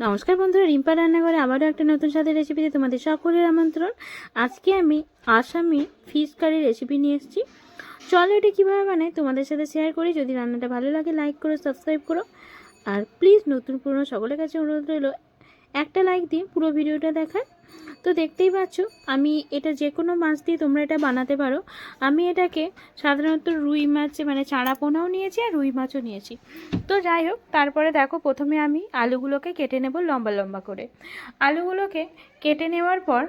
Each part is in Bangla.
নমস্কার বন্ধুরা, রিম্পা রান্নাঘরে আবারও একটা নতুন স্বাদের রেসিপিতে তোমাদের সকলের আমন্ত্রণ। আজকে আমি আসামি ফিশ কারি রেসিপি নিয়ে এসেছি। চলো এটা কীভাবে বানাই তোমাদের সাথে শেয়ার করি। যদি রান্নাটা ভালো লাগে লাইক করো সাবস্ক্রাইব করো। আর প্লিজ নতুন পুরনো সকলের কাছে অনুরোধ রইল, একটা লাইক দিয়ে পুরো ভিডিওটা দেখার। তো দেখতেই পাচ্ছ, আমি এটা যে কোনো মাছ দিয়ে তোমরা এটা বানাতে পারো। আমি এটাকে সাধারণত রুই মাছ মানে চাঁড়া পোনাও নিয়েছি আর রুই মাছও নিয়েছি। তো যাই হোক, তারপরে দেখো, প্রথমে আমি আলুগুলোকে কেটে নেব লম্বা লম্বা করে। আলুগুলোকে কেটে নেওয়ার পর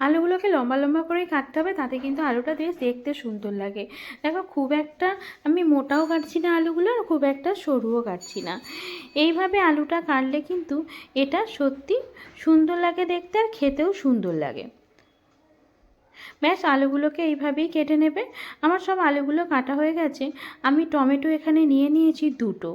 আলুগুলোকে লম্বা লম্বা করেই কাটতে হবে, তাতে কিন্তু আলুটা বেশ দেখতে সুন্দর লাগে। দেখো, খুব একটা আমি মোটাও কাটছি না আলুগুলো আর খুব একটা সরুও কাটছি না। এইভাবে আলুটা কাটলে কিন্তু এটা সত্যি সুন্দর লাগে দেখতে আর খেতেও সুন্দর লাগে। ব্যাস, আলুগুলোকে এইভাবেই কেটে নেবে। আমার সব আলুগুলো কাটা হয়ে গেছে। আমি টমেটো এখানে নিয়ে নিয়েছি দুটো।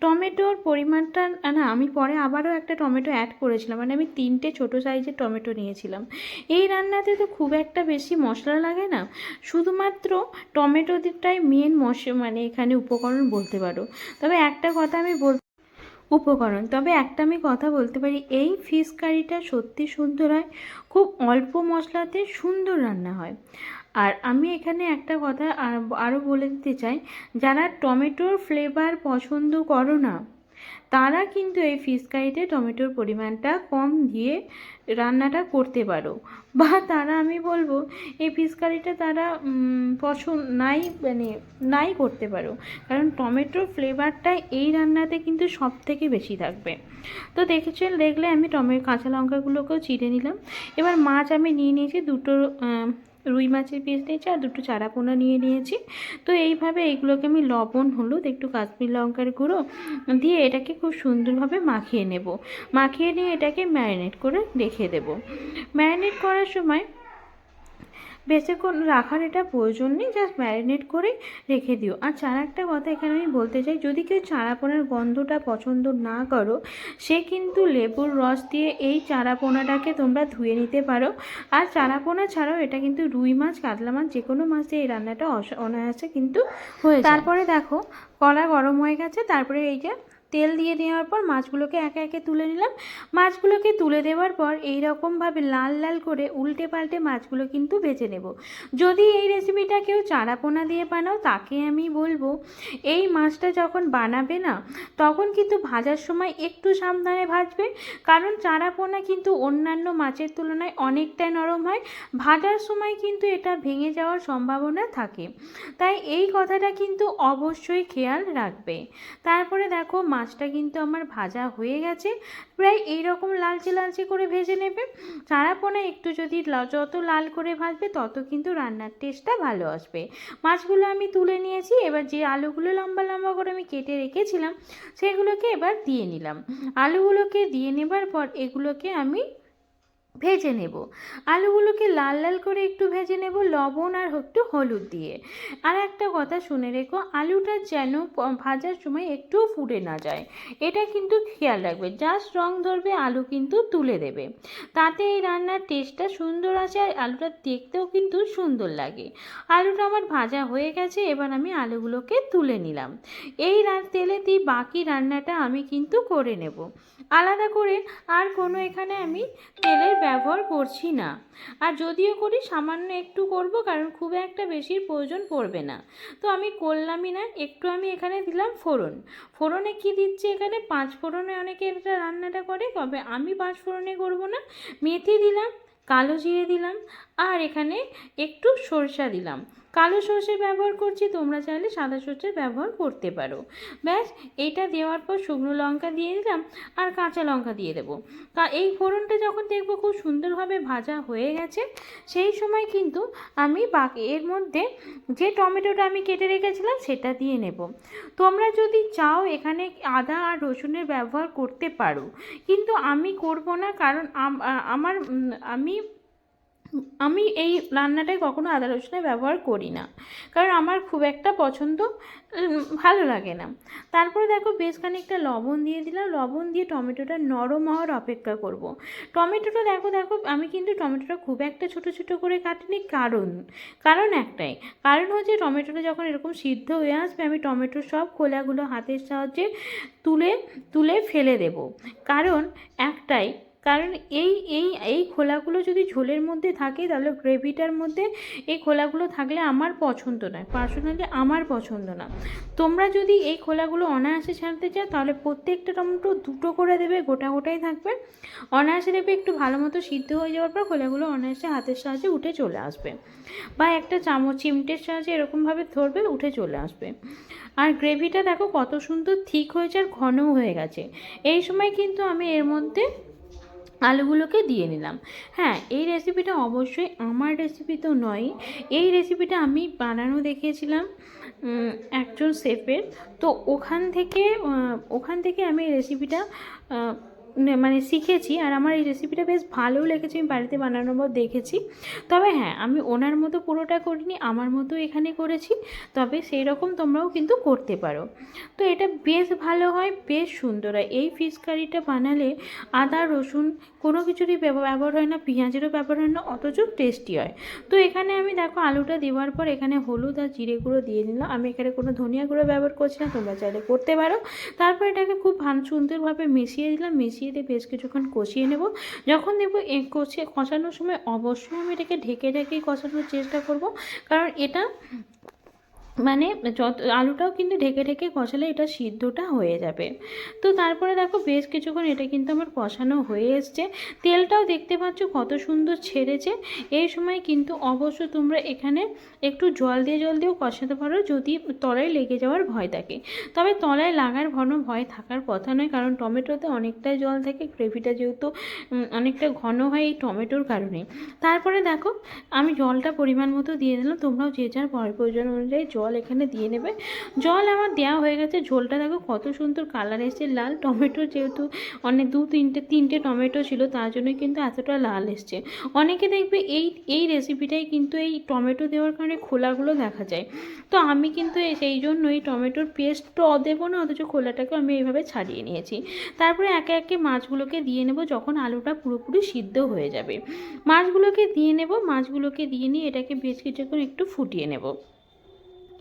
টমেটোর পরিমাণটা, না, আমি পরে আবারও একটা টমেটো অ্যাড করেছিলাম। মানে আমি তিনটে ছোটো সাইজের টমেটো নিয়েছিলাম। এই রান্নাতে তো খুব একটা বেশি মশলা লাগে না। শুধুমাত্র টমেটো টমেটোটাই মেন মশ মানে এখানে উপকরণ বলতে পারো। তবে একটা কথা আমি বল উপকরণ। তবে একটা আমি কথা বলতে পারি, এই ফিশ কারিটা সত্যি সুন্দর হয়, খুব অল্প মশলাতে সুন্দর রান্না হয়। আর আমি এখানে একটা কথা আরও বলে দিতে চাই, যারা টমেটোর ফ্লেভার পছন্দ করো না তারা কিন্তু এই ফিশ কারিতে টমেটোর পরিমাণটা কম দিয়ে রান্নাটা করতে পারো। বা তারা, আমি বলব, এই ফিশ কারিটা তারা পছন্দ, নাই মানে নাই করতে পারো। কারণ টমেটোর ফ্লেভারটা এই রান্নাতে কিন্তু সব থেকে বেশি থাকবে। তো দেখেছেন দেখলে আমি টমেটো কাঁচা লঙ্কাগুলোকেও চিড়ে নিলাম। এবার মাছ আমি নিয়ে নিয়েছি দুটো রুই মাছের পিস নিয়েছি আর দুটো চারা পোনা নিয়ে নিয়েছি। তো এইভাবে এইগুলোকে আমি লবণ, হলুদ, একটু কাশ্মীর লঙ্কার গুঁড়ো দিয়ে এটাকে খুব সুন্দরভাবে মাখিয়ে নেব। মাখিয়ে নিয়ে এটাকে ম্যারিনেট করে রেখে দেব। ম্যারিনেট করার সময় বেশিক্ষণ রাখার এটা প্রয়োজন নেই জাস্ট ম্যারিনেট করে রেখে দিও। আর চারা একটা কথা এখানে আমি বলতে চাই, যদি কেউ চারাপোনার গন্ধটা পছন্দ না করো, সে কিন্তু লেবুর রস দিয়ে এই চারাপোনাটাকে তোমরা ধুয়ে নিতে পারো। আর চারাপোনা ছাড়াও এটা কিন্তু রুই মাছ, কাতলা মাছ যে কোনো মাছ দিয়ে এই রান্নাটা অনায়াসে কিন্তু হয়ে তারপরে দেখো, কলা গরম হয়ে গেছে, তারপরে এই যে তেল দিয়ে দেওয়ার পর মাছগুলোকে একে একে তুলে নিলাম। মাছগুলোকে তুলে দেওয়ার পর এই রকমভাবে লাল লাল করে উল্টে পাল্টে মাছগুলো কিন্তু ভেজে নেব। যদি এই রেসিপিটা কেউ চারাপোনা দিয়ে বানাও, তাকে আমি বলব, এই মাছটা যখন বানাবে না, তখন কিন্তু ভাজার সময় একটু সাবধানে ভাজবে। কারণ চারাপোনা কিন্তু অন্যান্য মাছের তুলনায় অনেকটাই নরম হয়। ভাজার সময় কিন্তু এটা ভেঙে যাওয়ার সম্ভাবনা থাকে। তাই এই কথাটা কিন্তু অবশ্যই খেয়াল রাখবে। তারপরে দেখো মাছটা কিন্তু আমার ভাজা হয়ে গেছে। প্রায় এই রকম লালচে লালচে করে ভেজে নেবে। চারাপোনা একটু যদি যত লাল করে ভাজবে, তত কিন্তু রান্নার টেস্টটা ভালো আসবে। মাছগুলো আমি তুলে নিয়েছি। এবার যে আলুগুলো লম্বা লম্বা করে আমি কেটে রেখেছিলাম, সেগুলোকে এবার দিয়ে নিলাম। আলুগুলোকে দিয়ে নেবার পর এগুলোকে আমি ভেজে নেব। আলুগুলোকে লাল লাল করে একটু ভেজে নেব, লবণ আর একটু হলুদ দিয়ে। আর একটা কথা শুনে রেখো, আলুটা যেন ভাজার সময় একটুও ফুটে না যায়। এটা কিন্তু খেয়াল রাখবে, জাস্ট রং ধরবে, আলু কিন্তু তুলে দেবে। তাতে এই রান্নার টেস্টটা সুন্দর আছে আর আলুটা দেখতেও কিন্তু সুন্দর লাগে। আলুটা আমার ভাজা হয়ে গেছে, এবার আমি আলুগুলোকে তুলে নিলাম। এই তেলে দিয়ে বাকি রান্নাটা আমি কিন্তু করে নেব। আলাদা করে আর কোনো এখানে আমি তেলের ব্যবহার করছি না। আর যদিও করি, সামান্য একটু করব কারণ খুব একটা বেশির প্রয়োজন পড়বে না। তো আমি করলামই না, একটু আমি এখানে দিলাম ফোড়ন। ফোড়নে কি দিচ্ছে এখানে? পাঁচ ফোড়নে অনেকে এটা রান্নাটা করে, তবে আমি পাঁচ ফোড়নে করব না। মেথি দিলাম, কালো জিরে দিলাম আর এখানে একটু সরষা দিলাম। কালো সর্ষে ব্যবহার করছি, তোমরা চাইলে সাদা সর্ষের ব্যবহার করতে পারো। ব্যাস এইটা দেওয়ার পর শুকনো লঙ্কা দিয়ে দিলাম আর কাঁচা লঙ্কা দিয়ে দেবো। তা এই ফোড়নটা যখন দেখব খুব সুন্দরভাবে ভাজা হয়ে গেছে, সেই সময় কিন্তু আমি বাকি, এর মধ্যে যে টমেটোটা আমি কেটে রেখেছিলাম সেটা দিয়ে নেব। তোমরা যদি চাও এখানে আদা আর রসুনের ব্যবহার করতে পারো, কিন্তু আমি করব না কারণ আমার আমি আমি এই রান্নাটায় কখনো আদা রসুনের ব্যবহার করি না। কারণ আমার খুব একটা পছন্দ ভালো লাগে না। তারপরে দেখো বেশ খানিকটা লবণ দিয়ে দিলাম। লবণ দিয়ে টমেটোটা নরম হওয়ার অপেক্ষা করব। টমেটোটা দেখো দেখো, আমি কিন্তু টমেটোটা খুব একটা ছোট ছোট করে কাটিনি। কারণ কারণ একটাই। কারণ হচ্ছে টমেটোটা যখন এরকম সিদ্ধ হয়ে আসবে, আমি টমেটোর সব খোলাগুলো হাতের সাহায্যে তুলে তুলে ফেলে দেব। কারণ একটাই কারণ এই এই এই খোলাগুলো যদি ঝোলের মধ্যে থাকে, তাহলে গ্রেভিটার মধ্যে এই খোলাগুলো থাকলে আমার পছন্দ নয়, পার্সোনালি আমার পছন্দ না। তোমরা যদি এই খোলাগুলো অনায়াসে ছাড়তে চাও, তাহলে প্রত্যেকটা টমেটো দুটো করে দেবে, গোটা গোটাই থাকবে। অনায়াসে দেবে একটু ভালো মতো সিদ্ধ হয়ে যাওয়ার পর খোলাগুলো অনায়াসে হাতের সাহায্যে উঠে চলে আসবে বা একটা চামচ চিমটের সাহায্যে এরকমভাবে ধরবে, উঠে চলে আসবে। আর গ্রেভিটা দেখো কত সুন্দর ঠিক হয়েছে আর ঘনও হয়ে গেছে। এই সময় কিন্তু আমি এর মধ্যে আলুগুলোকে দিয়ে নিলাম। হ্যাঁ এই রেসিপিটা অবশ্যই আমার রেসিপি তো নয়। এই রেসিপিটা আমি বানানো দেখেছিলাম একজন শেফের তো ওখান থেকে ওখান থেকে আমি রেসিপিটা মানে শিখেছি আর আমার এই রেসিপিটা বেশ ভালোও লেগেছে, আমি বাড়িতে বানানোর পর দেখেছি। তবে হ্যাঁ আমি ওনার মতো পুরোটা করিনি, আমার মতো এখানে করেছি, তবে সেই রকম তোমরাও কিন্তু করতে পারো। তো এটা বেশ ভালো হয়, বেশ সুন্দর হয়। এই ফিশ কারিটা বানালে আদা, রসুন কোনো কিছুরই ব্যবহার হয় না, পেঁয়াজেরও ব্যবহার হয় না, অথচ টেস্টি হয়। তো এখানে আমি দেখো আলুটা দেওয়ার পর এখানে হলুদ আর জিরে গুঁড়ো দিয়ে নিলাম। আমি এখানে কোনো ধনিয়া গুঁড়ো ব্যবহার করছি না, তোমরা চাইলে করতে পারো। তারপর এটাকে খুব সুন্দরভাবে মিশিয়ে দিলাম, মিশিয়ে দিয়ে বেশ কিছুক্ষণ কষিয়ে নেব। যখন দেখব কষিয়ে কষানোর সময় অবশ্যই আমি এটাকে ঢেকে ঢেকেই কষানোর চেষ্টা করব। কারণ এটা মানে যত, আলুটাও কিন্তু ঢেকে ঢেকে কষালে এটা সিদ্ধটা হয়ে যাবে। তো তারপরে দেখো বেশ কিছুক্ষণ এটা কিন্তু আমার কষানো হয়ে এসছে। তেলটাও দেখতে পাচ্ছ কত সুন্দর ছেড়েছে। এই সময় কিন্তু অবশ্য তোমরা এখানে একটু জল দিয়ে জল দিয়েও কষাতে পারো যদি তলায় লেগে যাওয়ার ভয় থাকে। তবে তলায় লাগার ঘন ভয় থাকার কথা নয়, কারণ টমেটোতে অনেকটাই জল থাকে, গ্রেভিটা যেহেতু অনেকটা ঘন হয় এই টমেটোর কারণে। তারপরে দেখো, আমি জলটা পরিমাণ মতো দিয়ে দিলাম। তোমরাও যে যার পর প্রয়োজন অনুযায়ী জল এখানে দিয়ে নেবে। জল আমার দেওয়া হয়ে গেছে। ঝোলটা দেখো কত সুন্দর কালার এসেছে। লাল টমেটো যেহেতু অনেক দু, তিনটে তিনটে টমেটো ছিল, তার জন্য কিন্তু এতটা লাল এসছে। অনেকে দেখবে এই এই রেসিপিটাই কিন্তু এই টমেটো দেওয়ার কারণে খোলাগুলো দেখা যায়। তো আমি কিন্তু সেই জন্য এই টমেটোর পেস্টটা দেবো না, অথচ খোলাটাকে আমি এইভাবে ছাড়িয়ে নিয়েছি। তারপরে একে একে মাছগুলোকে দিয়ে নেব যখন আলুটা পুরোপুরি সিদ্ধ হয়ে যাবে। মাছগুলোকে দিয়ে নেব, মাছগুলোকে দিয়ে নিয়ে এটাকে বেশ কিছুক্ষণ একটু ফুটিয়ে নেব।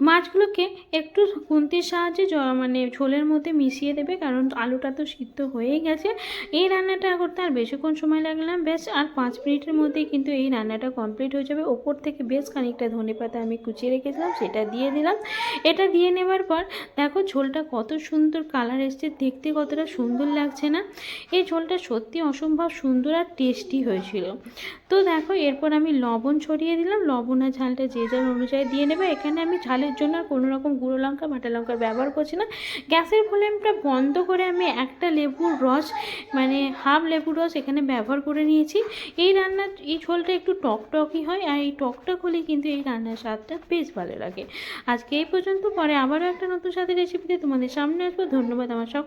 মাছগুলোকে একটু খুন্তির সাহায্যে মানে ঝোলের মধ্যে মিশিয়ে দেবে, কারণ আলুটা তো সিদ্ধ হয়েই গেছে। এই রান্নাটা করতে আর বেশিক্ষণ সময় লাগবে না। বেশ আর পাঁচ মিনিটের মধ্যেই কিন্তু এই রান্নাটা কমপ্লিট হয়ে যাবে। ওপর থেকে বেশ খানিকটা ধনে পাতা আমি কুচিয়ে রেখেছিলাম, সেটা দিয়ে দিলাম। এটা দিয়ে নেবার পর দেখো ঝোলটা কত সুন্দর কালার এসছে, দেখতে কতটা সুন্দর লাগছে না? এই ঝোলটা সত্যি অসম্ভব সুন্দর আর টেস্টি হয়েছিল। তো দেখো, এরপর আমি লবণ ছড়িয়ে দিলাম। লবণ আর ঝালটা যে যার অনুযায়ী দিয়ে নেবে। এখানে আমি ঝালের জন্য আর কোনো রকম গুঁড়ো লঙ্কা, বাটা লঙ্কার ব্যবহার করছি না। গ্যাসের ফ্লেমটা বন্ধ করে আমি একটা লেবুর রস মানে হাফ লেবুর রস এখানে ব্যবহার করে নিয়েছি। এই রান্নার এই ঝোলটা একটু টকটকই হয় আর এই টকটক হলেই কিন্তু এই রান্নার স্বাদটা বেশ ভালো লাগে। আজকে এই পর্যন্ত, পরে আবারও একটা নতুন স্বাদের রেসিপিতে তোমাদের সামনে আসব। ধন্যবাদ আমার সকল